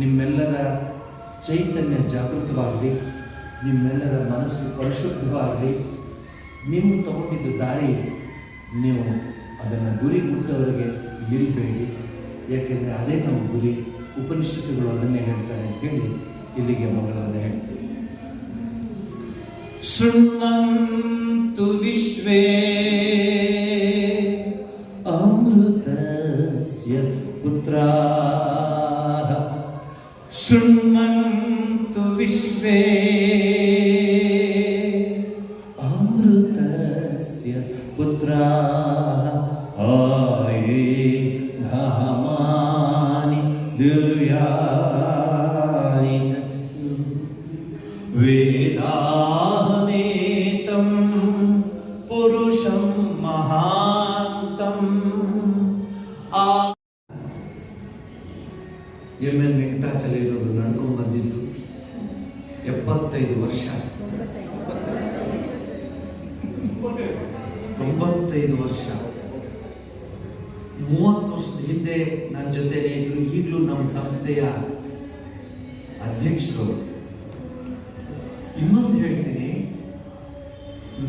ನಿಮ್ಮೆಲ್ಲರ ಚೈತನ್ಯ ಜಾಗೃತವಾಗಲಿ, ನಿಮ್ಮೆಲ್ಲರ ಮನಸ್ಸು ಪರಿಶುದ್ಧವಾಗಲಿ, ನೀವು ತಗೊಂಡಿದ್ದ ದಾರಿ, ನೀವು ಅದನ್ನು ಗುರಿ ಮುಟ್ಟವರಿಗೆ ನಿಲ್ಲಬೇಡಿ ಯಾಕೆಂದರೆ ಅದೇ ನಮ್ಮ ಗುರಿ, ಉಪನಿಷತ್ತುಗಳು ಅದನ್ನೇ ಹೇಳ್ತಾರೆ ಅಂತ ಹೇಳಿ ಇಲ್ಲಿಗೆ ಮಗಳನ್ನು ಹೇಳ್ತೀವಿ ಶೃಣ್ವಂತು ವಿಶ್ವೇ ವೆಂಕಟಾಚಲಯ್ಯನವರು ನಡ್ಕೊಂಡು ಬಂದಿದ್ದು ಎಪ್ಪತ್ತೈದು ವರ್ಷ. ತೊಂಬತ್ತೈದು ವರ್ಷ. ಮೂವತ್ತು ವರ್ಷದ ಹಿಂದೆ ನನ್ನ ಜೊತೆನೇ ಇದ್ರು. ಈಗಲೂ ನಮ್ಮ ಸಂಸ್ಥೆಯ ಅಧ್ಯಕ್ಷರು. ಇನ್ನೊಂದು ಹೇಳ್ತೀನಿ.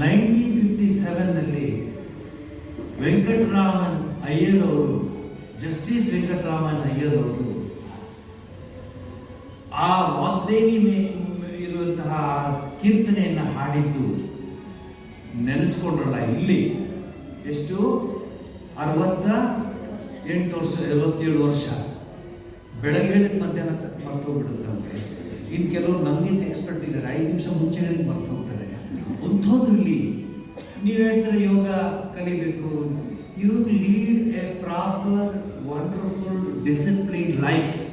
ನೈನ್ಟೀನ್ ಫಿಫ್ಟಿ ಸೆವೆನ್ನಲ್ಲಿ ವೆಂಕಟರಾಮನ್ ಅಯ್ಯರ್ ಅವರು, ಜಸ್ಟಿಸ್ ವೆಂಕಟರಾಮನ್ ಅಯ್ಯರ್ ಅವರು ಆ ವಾಗ್ದೇವಿ ಮೇ ಇರುವಂತಹ ಕೀರ್ತನೆಯನ್ನು ಹಾಡಿದ್ದು ನೆನೆಸ್ಕೊಂಡ್ರಲ್ಲ ಇಲ್ಲಿ? ಎಷ್ಟು? ಅರವತ್ತ ಎಂಟು ವರ್ಷ, ಅರವತ್ತೇಳು ವರ್ಷ. ಬೆಳಗ್ಗೆ ಮಧ್ಯಾಹ್ನ ಮರ್ತೋಗ್ಬಿಡುತ್ತೆ ಅವ್ರಿಗೆ ಇನ್ನು ಕೆಲವರು ನಮಗಿಂತ ಎಕ್ಸ್ಪರ್ಟ್ ಇದ್ದಾರೆ. ಐದು ನಿಮಿಷ ಮುಂಚೆ ಮರ್ತು ಹೋಗ್ತಾರೆ ಅಂಥದ್ರಲ್ಲಿ ನೀವು ಹೇಳ್ತಾರೆ ಯೋಗ ಕಲಿಬೇಕು? You lead a proper wonderful discipline life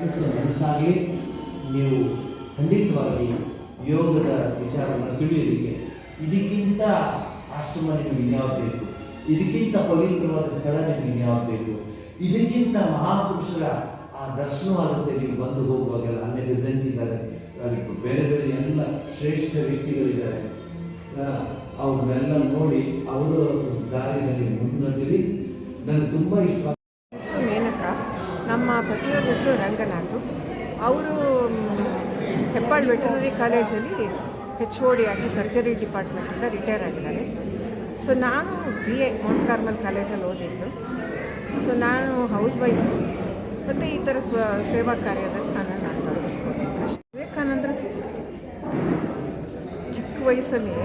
ಮನಸ್ಸಾಗಲಿ ನೀವು ಖಂಡಿತವಾಗಿ ಯೋಗದ ವಿಚಾರವನ್ನು ತಿಳಿಯೋದಕ್ಕೆ ಇದಕ್ಕಿಂತ ಆಶ್ರಮ ನಿಮಗೆ ಯಾವ್ದು ಬೇಕು? ಇದಕ್ಕಿಂತ ಪವಿತ್ರವಾದ ಸ್ಥಳ ನಿಮಗೆ ಯಾವ್ದು ಬೇಕು? ಇದಕ್ಕಿಂತ ಮಹಾಪುರುಷರ ಆ ದರ್ಶನವಾಗುತ್ತೆ ನೀವು ಬಂದು ಹೋಗುವಾಗೆಲ್ಲ. ಅನ್ನೆ ರೆಸೆಂಟ್ ಇದ್ದಾರೆ. ಬೇರೆ ಬೇರೆ ಎಲ್ಲ ಶ್ರೇಷ್ಠ ವ್ಯಕ್ತಿಗಳಿದ್ದಾರೆ. ಅವ್ರನ್ನೆಲ್ಲ ನೋಡಿ ಅವರ ದಾರಿನಲ್ಲಿ ಮುನ್ನಡೆರಿ ನನಗೆ ತುಂಬ ಇಷ್ಟ ಹೆಬ್ಬಾಳ್ ವೆಟರ್ನರಿ ಕಾಲೇಜಲ್ಲಿ ಹೆಚ್ ಓ ಡಿ ಆಗಿ ಸರ್ಜರಿ ಡಿಪಾರ್ಟ್ಮೆಂಟಿಂದ ರಿಟೈರ್ ಆಗಿದ್ದಾರೆ. ಸೊ ನಾನು ಬಿ ಎ ಮೌಂಟ್ ಕಾರ್ಮಲ್ ಕಾಲೇಜಲ್ಲಿ ಓದಿದ್ದು. ಸೊ ನಾನು ಹೌಸ್ ವೈಫ್ ಮತ್ತು ಈ ಥರ ಸ್ವ ಕಾರ್ಯದಲ್ಲಿ ನಾನು ನಾನು ತೊಡಗಿಸ್ಕೊಂಡಿದ್ದೆ. ವಿವೇಕಾನಂದರ ಚಿಕ್ಕ ವಯಸ್ಸಲ್ಲಿ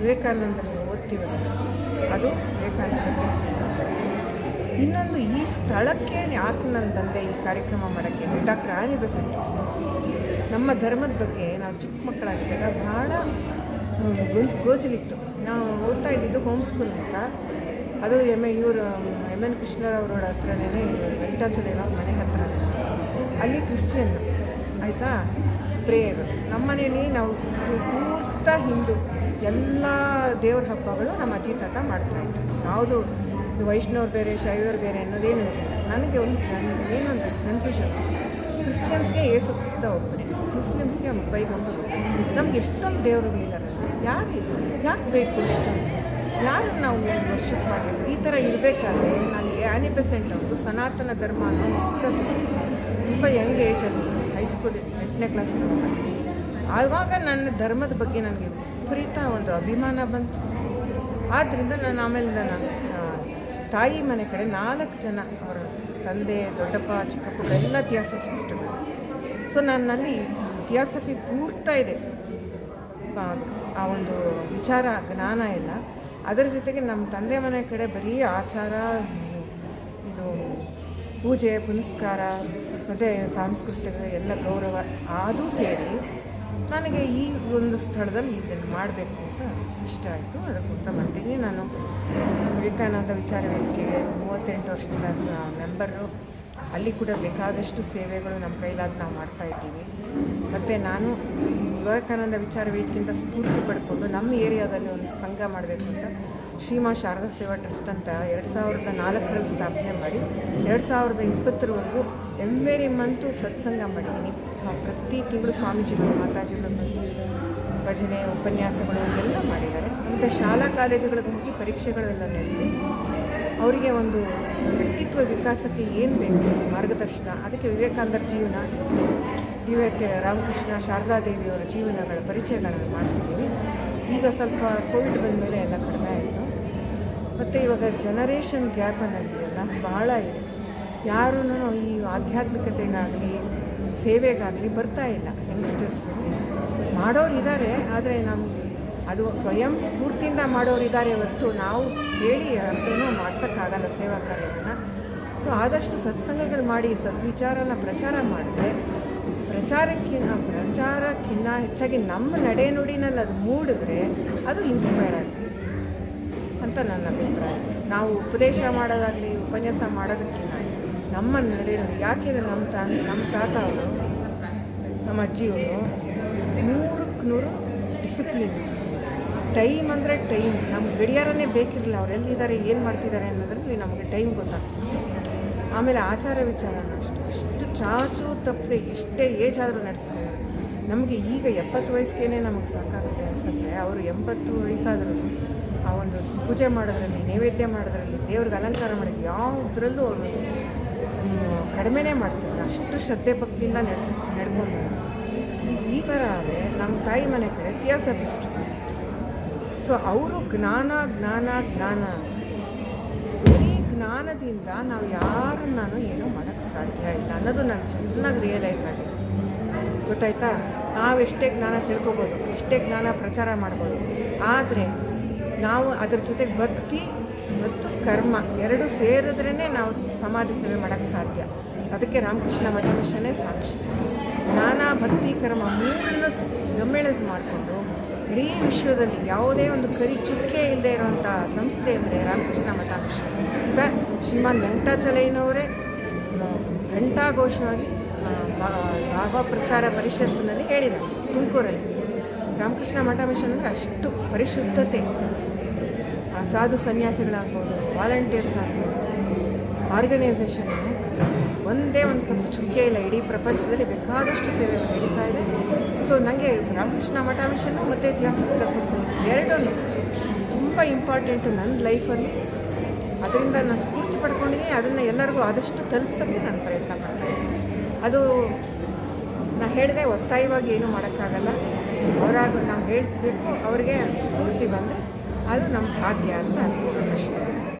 ವಿವೇಕಾನಂದರನ್ನು ಓದ್ತೀವಿ ಅದು ವಿವೇಕಾನಂದಕ್ಕೆ ಸ್ಫೂರ್ತಿ ಇನ್ನೊಂದು ಈ ಸ್ಥಳಕ್ಕೆ ಯಾಕೆ ನಾನು ಬಂದೆ ಈ ಕಾರ್ಯಕ್ರಮ ಮಾಡೋಕ್ಕೆ? ಡಾಕ್ಟರ್ ಆನಿ ಬೆಸೆಂಟ್ ನಮ್ಮ ಧರ್ಮದ ಬಗ್ಗೆ ನಾವು ಚಿಕ್ಕ ಮಕ್ಕಳಾಗಿದ್ದಾಗ ಭಾಳ ಗೊಂದು ಗೋಜಲಿತ್ತು. ನಾವು ಓದ್ತಾ ಇದ್ದಿದ್ದು ಹೋಮ್ ಸ್ಕೂಲ್ ಅಂತ. ಅದು ಎಂ ಎ, ಇವರು ಎಂ ಎನ್ ಕೃಷ್ಣರಾವ್ ಹತ್ರನೇ ವೆಂಕಟಾಚಲ ಮನೆ ಹತ್ರ ಅಲ್ಲಿ ಕ್ರಿಶ್ಚಿಯನ್, ಆಯಿತಾ? ಪ್ರೇಯರ್. ನಮ್ಮ ಮನೇಲಿ ನಾವು ಪೂರ್ತ ಹಿಂದೂ. ಎಲ್ಲ ದೇವ್ರ ಹಬ್ಬಗಳು ನಮ್ಮ ಅಜ್ಜಿ ತಾತ ಮಾಡ್ತಾಯಿದ್ರು ಯಾವುದು ವೈಷ್ಣವ್ರು ಬೇರೆ ಶೈವರು ಬೇರೆ ಅನ್ನೋದೇನು ಇರಲಿಲ್ಲ ನನಗೆ ಒಂದು ಏನು ಅಂತ ಕನ್ಫ್ಯೂಷನ್ ಕ್ರಿಶ್ಚಿಯನ್ಸ್ಗೆ ಏಸು ಕ್ರಿಸ್ತ ಒಬ್ಬನೇ. ಮುಸ್ಲಿಮ್ಸ್ಗೆ ಬೈಗೊಂದು ನಮ್ಗೆ ಎಷ್ಟೊಂದು ದೇವರುಗಳಿದ್ದಾರೆ ಯಾರು ಯಾಕೆ ಬೇಕು ಯಾರು ನಾವು ವರ್ಷಕ್ಕೆ ಮಾಡಿದ್ರು ಈ ಥರ ಇರಬೇಕಾದ್ರೆ ನನಗೆ ಆ್ಯನಿ ಅವರು ಸನಾತನ ಧರ್ಮ ಅನ್ನೋ ಪುಸ್ತಕ ತುಂಬ ಯಂಗ್ ಏಜಲ್ಲಿ ಹೈಸ್ಕೂಲ್ ಎಂಟನೇ ಕ್ಲಾಸ್ ಆವಾಗ ನನ್ನ ಧರ್ಮದ ಬಗ್ಗೆ ನನಗೆ ವಿಪರೀತ ಒಂದು ಅಭಿಮಾನ ಬಂತು. ಆದ್ದರಿಂದ ನಾನು ಆಮೇಲೆ ನನ್ನ ಆ, ತಾಯಿ ಮನೆ ಕಡೆ ನಾಲ್ಕು ಜನ ಅವರ ತಂದೆ, ದೊಡ್ಡಪ್ಪ, ಚಿಕ್ಕಪ್ಪ, ಎಲ್ಲ ಥಿಯಾಸಫಿಸ್ಟ್ಗಳು ಸೊ ನನ್ನಲ್ಲಿ ಥಿಯಾಸಫಿ ಪೂರ್ತಾ ಇದೆ. ಆ ಒಂದು ವಿಚಾರ, ಜ್ಞಾನ ಎಲ್ಲ ಅದರ ಜೊತೆಗೆ ನಮ್ಮ ತಂದೆ ಮನೆ ಕಡೆ ಬರೀ ಆಚಾರ, ಇದು ಪೂಜೆ, ಪುನಸ್ಕಾರ, ಮತ್ತು ಸಾಂಸ್ಕೃತಿಕ ಎಲ್ಲ ಗೌರವ ಅದು ಸೇರಿ ನನಗೆ ಈ ಒಂದು ಸ್ಥಳದಲ್ಲಿ ಇದನ್ನು ಮಾಡಬೇಕು ಅಂತ ಇಷ್ಟ ಆಯಿತು. ಅದಕ್ಕೋಸ್ಕರ ಬರ್ತೀನಿ ನಾನು ವಿವೇಕಾನಂದ ವಿಚಾರ ವೇದಿಕೆಗೆ ಮೂವತ್ತೆಂಟು ವರ್ಷದಿಂದ ಮೆಂಬರು. ಅಲ್ಲಿ ಕೂಡ ಬೇಕಾದಷ್ಟು ಸೇವೆಗಳು ನಮ್ಮ ಕೈಲಾದ ನಾವು ಮಾಡ್ತಾ ಇದ್ದೀವಿ. ಮತ್ತು ನಾನು ವಿವೇಕಾನಂದ ವಿಚಾರ ವೇದಿಕೆಯಿಂದ ಸ್ಫೂರ್ತಿ ಪಡ್ಕೊಂಡು ನಮ್ಮ ಏರಿಯಾದಲ್ಲಿ ಒಂದು ಸಂಘ ಮಾಡಬೇಕು ಅಂತ ಶ್ರೀಮಾ ಶಾರದಾ ಸೇವಾ ಟ್ರಸ್ಟ್ ಅಂತ ಎರಡು ಸಾವಿರದ ನಾಲ್ಕರಲ್ಲಿ ಸ್ಥಾಪನೆ ಮಾಡಿ, ಎರಡು ಸಾವಿರದ ಇಪ್ಪತ್ತರವರೆಗೂ ಎವ್ರಿ ಮಂತು ಸತ್ಸಂಗ ಮಾಡಿದ್ದೀನಿ. ಸೊ, ಪ್ರತಿ ತಿಂಗಳು ಸ್ವಾಮೀಜಿಗಳು, ಮಾತಾಜಿಗಳು ಬಂದು ಭಜನೆ, ಉಪನ್ಯಾಸಗಳು ಎಲ್ಲ ಮಾಡಿದ್ದಾರೆ. ಮತ್ತು ಶಾಲಾ ಕಾಲೇಜುಗಳಿಗೆ ಹೋಗಿ ಪರೀಕ್ಷೆಗಳೆಲ್ಲ ನಡೆಸಿ ಅವರಿಗೆ ಒಂದು ವ್ಯಕ್ತಿತ್ವ ವಿಕಾಸಕ್ಕೆ ಏನು ಬೇಕು? ಮಾರ್ಗದರ್ಶನ. ಅದಕ್ಕೆ ವಿವೇಕಾನಂದರ ಜೀವನ, ದಿವ್ಯತೆ ರಾಮಕೃಷ್ಣ, ಶಾರದಾದೇವಿಯವರ ಜೀವನಗಳ ಪರಿಚಯಗಳನ್ನು ಮಾಡಿಸಿದ್ದೀವಿ. ಈಗ ಸ್ವಲ್ಪ ಕೋವಿಡ್ ಬಂದ ಮೇಲೆ ಎಲ್ಲ ಕಡಿಮೆ ಆಯಿತು. ಮತ್ತು ಇವಾಗ ಜನರೇಷನ್ ಗ್ಯಾಪ್ ಅನ್ನೋದಿದೆಯಲ್ಲ ಬಹಳ ಇದೆ. ಯಾರೂ ಈ ಆಧ್ಯಾತ್ಮಿಕತೆಗಾಗಲಿ, ಸೇವೆಗಾಗಲಿ ಬರ್ತಾ ಇಲ್ಲ ಯಂಗ್ಸ್ಟರ್ಸ್ ಮಾಡೋರು ಇದ್ದಾರೆ ಆದರೆ ನಮ್ಗೆ ಅದು ಸ್ವಯಂ ಸ್ಫೂರ್ತಿಯಿಂದ ಮಾಡೋರು ಇದ್ದಾರೆ ಹೊರತು ನಾವು ಹೇಳಿ ಅರ್ಥನೂ ಮಾಡ್ಸೋಕ್ಕಾಗಲ್ಲ ಸೇವಾ ಕಾರ್ಯವನ್ನು ಸೊ ಆದಷ್ಟು ಸತ್ಸಂಗಗಳು ಮಾಡಿ, ಸದ್ವಿಚಾರನ ಪ್ರಚಾರ ಮಾಡಿದ್ರೆ ಪ್ರಚಾರಕ್ಕಿಂತ ಪ್ರಚಾರಕ್ಕಿಂತ ಹೆಚ್ಚಾಗಿ ನಮ್ಮ ನಡೆನುಡಿನಲ್ಲಿ ಅದು ಮೂಡಿದ್ರೆ ಅದು ಇನ್ಸ್ಪೈರ್ ಆಗುತ್ತೆ ಅಂತ ನನ್ನ ಅಭಿಪ್ರಾಯ. ನಾವು ಉಪದೇಶ ಮಾಡೋದಾಗಲಿ, ಉಪನ್ಯಾಸ ಮಾಡೋದಕ್ಕಿಂತ ನಮ್ಮ ನಡೆನುಡಿ ಯಾಕೆಂದರೆ ನಮ್ಮ ತಾ ನಮ್ಮ ತಾತ ಅವರು, ನಮ್ಮ ಅಜ್ಜಿಯವರು ನೂರಕ್ಕೆ ನೂರು ಡಿಸಿಪ್ಲಿನ್ ಟೈಮ್ ಅಂದರೆ ಟೈಮ್ ನಮ್ಗೆ ಗಡಿಯಾರನೇ ಬೇಕಿರಲಿಲ್ಲ. ಅವ್ರು ಎಲ್ಲಿದ್ದಾರೆ, ಏನು ಮಾಡ್ತಿದ್ದಾರೆ ಅನ್ನೋದ್ರಲ್ಲಿ ನಮಗೆ ಟೈಮ್ ಗೊತ್ತಾಗ್ತದೆ ಆಮೇಲೆ ಆಚಾರ ವಿಚಾರ ಅಷ್ಟು. ಎಷ್ಟು ಚಾಚು ತಪ್ಪದೆ ಎಷ್ಟೇ ಏಜ್ ಆದರೂ ನಡೆಸ್ಕೊಂಡು ನಮಗೆ ಈಗ ಎಪ್ಪತ್ತು ವಯಸ್ಸಿಗೆ ನಮಗೆ ಸಾಕಾಗುತ್ತೆ ಅನಿಸುತ್ತೆ. ಅವರು ಎಂಬತ್ತು ವಯಸ್ಸಾದರೂ ಆ ಒಂದು ಪೂಜೆ ಮಾಡೋದ್ರಲ್ಲಿ, ನೈವೇದ್ಯ ಮಾಡೋದ್ರಲ್ಲಿ, ದೇವ್ರಿಗೆ ಅಲಂಕಾರ ಮಾಡೋದು ಯಾವುದ್ರಲ್ಲೂ ಅವರು ಕಡಿಮೆನೇ ಮಾಡ್ತೀವಿ ಅಷ್ಟು ಶ್ರದ್ಧೆ ಭಕ್ತಿಯಿಂದ ನಡೆಸ್ ನಡ್ಕೊಂಡು ಈ ಥರ ಆದರೆ ನಮ್ಮ ತಾಯಿ ಮನೆ ಕಡೆ ಥಿಯಾಸಫಿಸ್ಟ್ ಸೊ ಅವರು ಜ್ಞಾನ ಜ್ಞಾನ ಜ್ಞಾನ. ಈ ಜ್ಞಾನದಿಂದ ನಾವು ಯಾರನ್ನಾನು ಏನೂ ಮಾಡೋಕ್ಕೆ ಸಾಧ್ಯ ಇಲ್ಲ ಅನ್ನೋದು ನಾನು ಚೆನ್ನಾಗಿ ರಿಯಲೈಸ್ ಆಗಿದೆ. ಗೊತ್ತಾಯ್ತಾ? ನಾವು ಎಷ್ಟೇ ಜ್ಞಾನ ತಿಳ್ಕೊಬೋದು, ಎಷ್ಟೇ ಜ್ಞಾನ ಪ್ರಚಾರ ಮಾಡ್ಬೋದು, ಆದರೆ ನಾವು ಅದ್ರ ಜೊತೆಗೆ ಭಕ್ತಿ ಮತ್ತು ಕರ್ಮ ಎರಡು ಸೇರಿದ್ರೇ ನಾವು ಸಮಾಜ ಸೇವೆ ಮಾಡೋಕ್ಕೆ ಸಾಧ್ಯ. ಅದಕ್ಕೆ ರಾಮಕೃಷ್ಣ ಮಠ ಮಿಷನೇ ಸಾಕ್ಷಿ. ಜ್ಞಾನ ಭಕ್ತಿ, ಕರ್ಮ ಮೂರನ್ನು ಸಮ್ಮೇಳನ ಮಾಡಿಕೊಂಡು ಇಡೀ ವಿಶ್ವದಲ್ಲಿ ಯಾವುದೇ ಒಂದು ಕರಿ ಚುಕ್ಕೆ ಇಲ್ಲದೆ ಇರುವಂಥ ಸಂಸ್ಥೆ ಅಂದರೆ ರಾಮಕೃಷ್ಣ ಮಠ ಮಿಷನ್ ಅಂತ ಶ್ರೀಮಾನ್ ವೆಂಕಟಾಚಲಯ್ಯನವರೇ ಘಂಟಾಘೋಷವಾಗಿ ಬಾಬಾ ಪ್ರಚಾರ ಪರಿಷತ್ತಿನಲ್ಲಿ ಹೇಳಿದ್ದಾರೆ ತುಮಕೂರಲ್ಲಿ. ರಾಮಕೃಷ್ಣ ಮಠ ಮಿಷನ್ ಅಂದರೆ ಅಷ್ಟು ಪರಿಶುದ್ಧತೆ. ಸಾಧು ಸನ್ಯಾಸಿಗಳಾಗ್ಬೋದು ವಾಲಂಟಿಯರ್ಸ್ ಆಗ್ಬೋದು ಆರ್ಗನೈಸೇಷನ್ ಒಂದೇ ಒಂದು ಚುಕ್ಕೆ ಇಲ್ಲ, ಇಡೀ ಪ್ರಪಂಚದಲ್ಲಿ ಬೇಕಾದಷ್ಟು ಸೇವೆಗಳು ನಡೀತಾ ಇದೆ. ಸೊ ನನಗೆ ರಾಮಕೃಷ್ಣ ಮಠ ಮಿಷನ್ನು ಮತ್ತು ಥಿಯಾಸಫಿಕಲ್ ಸೊಸೈಟಿ ಎರಡೂ ತುಂಬ ಇಂಪಾರ್ಟೆಂಟು ನನ್ನ ಲೈಫಲ್ಲಿ ಅದರಿಂದ ನಾನು ಸ್ಫೂರ್ತಿ ಪಡ್ಕೊಂಡಿದ್ದೀನಿ ಅದನ್ನು ಎಲ್ಲರಿಗೂ ಆದಷ್ಟು ತಲುಪಿಸೋಕ್ಕೆ ನಾನು ಪ್ರಯತ್ನ ಮಾಡ್ತೀನಿ ಅದು ನಾನು ಹೇಳಿದೆ ಒತ್ತಾಯವಾಗಿ ಏನೂ ಮಾಡೋಕ್ಕಾಗಲ್ಲ. ಅವರಾಗ ನಾವು ಹೇಳಬೇಕು, ಅವರಿಗೆ ಸ್ಫೂರ್ತಿ ಬಂದರೆ ಅದು ನಮ್ಮ ಭಾಗ್ಯ ಅಂತ ಅನ್ಕೋಬೇಕು ಅಷ್ಟೇ.